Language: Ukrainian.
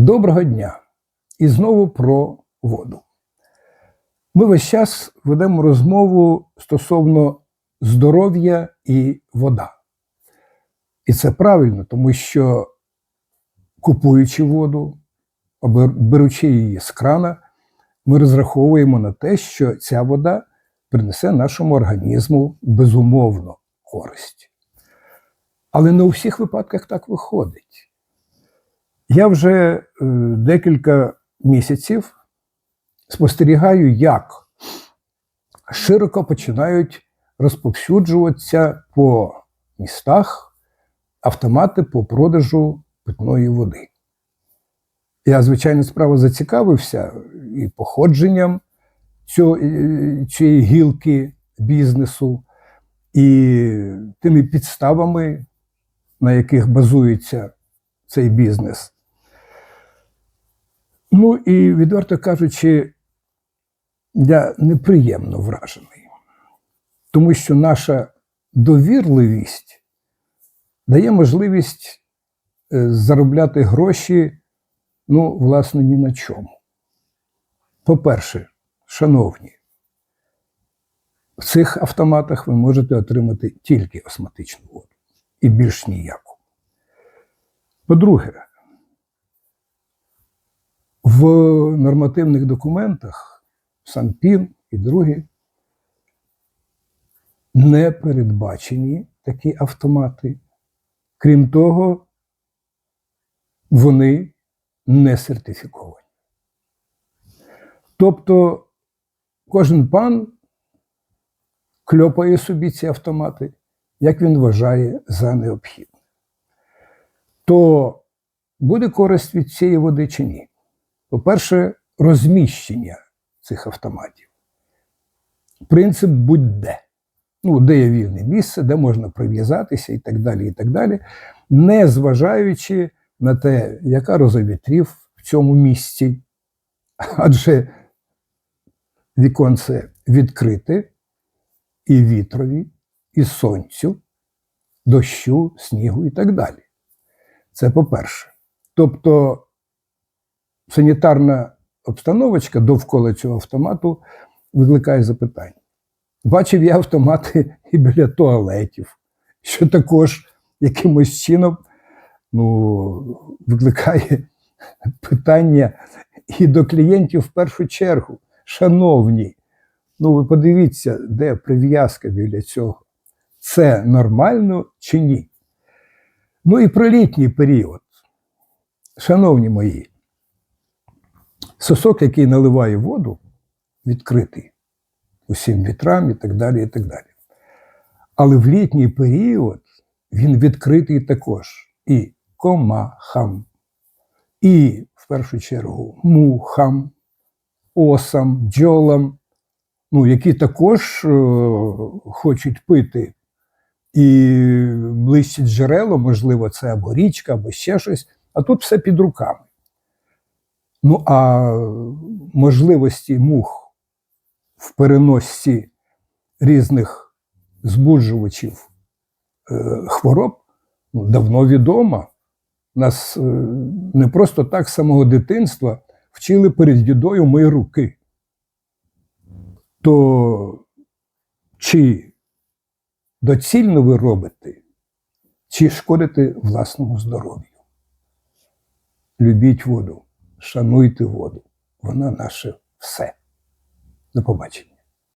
Доброго дня! І знову про воду. Ми весь час ведемо розмову стосовно здоров'я і вода. І це правильно, тому що купуючи воду, беручи її з крана, ми розраховуємо на те, що ця вода принесе нашому організму безумовно користь. Але не у всіх випадках так виходить. Я вже е, декілька місяців спостерігаю, як широко починають розповсюджуватися по містах автомати по продажу питної води. Я, звичайно, справа зацікавився і походженням е, цієї гілки бізнесу, і тими підставами, на яких базується цей бізнес. Ну і, відверто кажучи, я неприємно вражений, тому що наша довірливість дає можливість е, заробляти гроші, ну, власне, ні на чому. По-перше, шановні, в цих автоматах ви можете отримати тільки осматичну воду і більш ніяку. По-друге, в нормативних документах Санпін і другі не передбачені такі автомати. Крім того, вони не сертифіковані. Тобто кожен пан кльопає собі ці автомати, як він вважає за необхідне. То буде користь від цієї води чи ні? По-перше, розміщення цих автоматів. Принцип будь-де. Ну, де є вільне місце, де можна прив'язатися і так далі, і так далі, не зважаючи на те, яка розовітрів в цьому місці, адже віконце відкрите і вітрові, і сонцю, дощу, снігу і так далі. Це по-перше. Тобто санітарна обстановочка довкола цього автомату викликає запитання. Бачив я автомати і біля туалетів, що також якимось чином ну, викликає питання і до клієнтів в першу чергу. Шановні, ну ви подивіться, де прив'язка біля цього. Це нормально чи ні? Ну і про літній період. Шановні мої, сосок, який наливає воду, відкритий усім вітрам і так далі. і так далі. Але в літній період він відкритий також і комахам, і в першу чергу мухам, осам, бджолам, ну, які також е, хочуть пити. І ближче джерело, можливо, це або річка, або ще щось, а тут все під руками. Ну, а можливості мух в переносці різних збуджувачів е, хвороб ну, давно відомо. Нас е, не просто так з самого дитинства вчили перед їдою мої руки. То чи доцільно ви робите, чи шкодите власному здоров'ю? Любіть воду, шануйте воду. Вона наше все. До побачення.